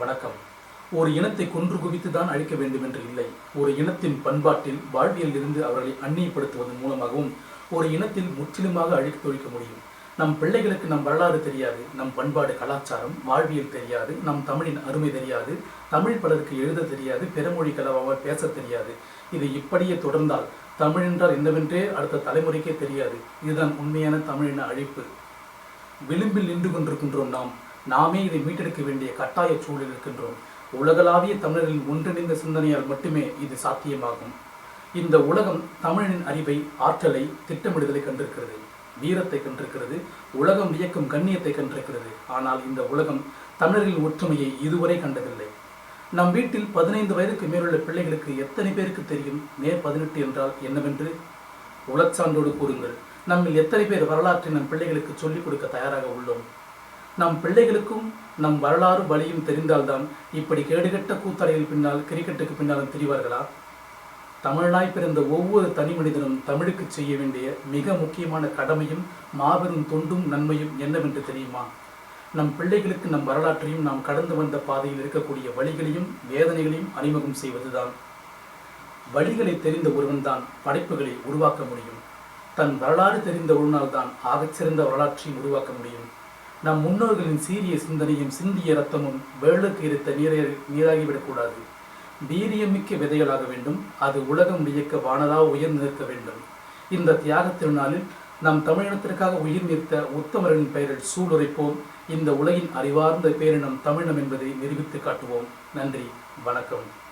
வணக்கம். ஒரு இனத்தை கொன்று குவித்து தான் அழிக்க வேண்டும் என்று இல்லை. ஒரு இனத்தின் பண்பாட்டில் வாழ்வியல் இருந்து அவர்களை அந்நியப்படுத்துவதன் மூலமாகவும் ஒரு இனத்தில் முற்றிலுமாக அழித்து தொழிக்க முடியும். நம் பிள்ளைகளுக்கு நம் வரலாறு தெரியாது நம் பண்பாடு கலாச்சாரம் வாழ்வியல் தெரியாது நம் தமிழின் அருமை தெரியாது தமிழ் பலருக்கு எழுத தெரியாது பிறமொழி கலவாக பேச தெரியாது. இது இப்படியே தொடர்ந்தால் தமிழ் என்றால் என்னவென்றே அடுத்த தலைமுறைக்கே தெரியாது. இதுதான் உண்மையான தமிழின அழிப்பு. விளிம்பில் நின்று கொண்டிருக்கின்றோம் நாம். நாமே இதை மீட்டெடுக்க வேண்டிய கட்டாய சூழலில் இருக்கின்றோம். உலகளாவிய தமிழரின் ஒன்றிணைந்த சிந்தனையால் மட்டுமே இது சாத்தியமாகும். இந்த உலகம் தமிழனின் அறிவை ஆற்றலை திட்டமிடுதலை கண்டிருக்கிறது. வீரத்தை கண்டிருக்கிறது. உலகம் வியக்கும் கண்ணியத்தை கண்டிருக்கிறது. ஆனால் இந்த உலகம் தமிழரின் ஒற்றுமையை இதுவரை கண்டதில்லை. நம் வீட்டில் பதினைந்து வயதுக்கு மேலுள்ள பிள்ளைகளுக்கு எத்தனை பேருக்கு தெரியும்? மே பதினெட்டு என்றால் என்னவென்று? உளச்சான்றோடு கூறுங்கள். நம்மில் எத்தனை பேர் வரலாற்றை நம் பிள்ளைகளுக்கு சொல்லிக் கொடுக்க தயாராக உள்ளோம்? நம் பிள்ளைகளுக்கும் நம் வரலாறு வழியும் தெரிந்தால்தான் இப்படி கேடுகட்ட கூத்தாடைகள் பின்னால் கிரிக்கெட்டுக்கு பின்னாலும் தெரிவார்களா? தமிழனாய் பிறந்த ஒவ்வொரு தனி மனிதனும் தமிழுக்கு செய்ய வேண்டிய மிக முக்கியமான கடமையும் மாபெரும் தொண்டும் நன்மையும் என்னவென்று தெரியுமா? நம் பிள்ளைகளுக்கு நம் வரலாற்றையும் நாம் கடந்து வந்த பாதையில் இருக்கக்கூடிய வழிகளையும் வேதனைகளையும் அறிமுகம் செய்வதுதான். வழிகளை தெரிந்த ஒருவன்தான் படைப்புகளை உருவாக்க முடியும். தன் வரலாறு தெரிந்த ஒருநாள் தான் ஆகச்சிறந்த வரலாற்றையும் உருவாக்க முடியும். நம் முன்னோர்களின் சீரிய சிந்தனையும் சிந்திய ரத்தமும் வேளுக்கு இருத்த நீரை நீராகிவிடக்கூடாது. வீரியமிக்க விதைகளாக வேண்டும். அது உலகம் வியக்க வானதாக உயர்ந்து நிற்க வேண்டும். இந்த தியாக திருநாளில் நம் தமிழினத்திற்காக உயிர் நீர்த்த உத்தமரின் பெயரில் சூளுரைப்போம். இந்த உலகின் அறிவார்ந்த பேரினம் தமிழினம் என்பதை நிரூபித்து காட்டுவோம். நன்றி. வணக்கம்.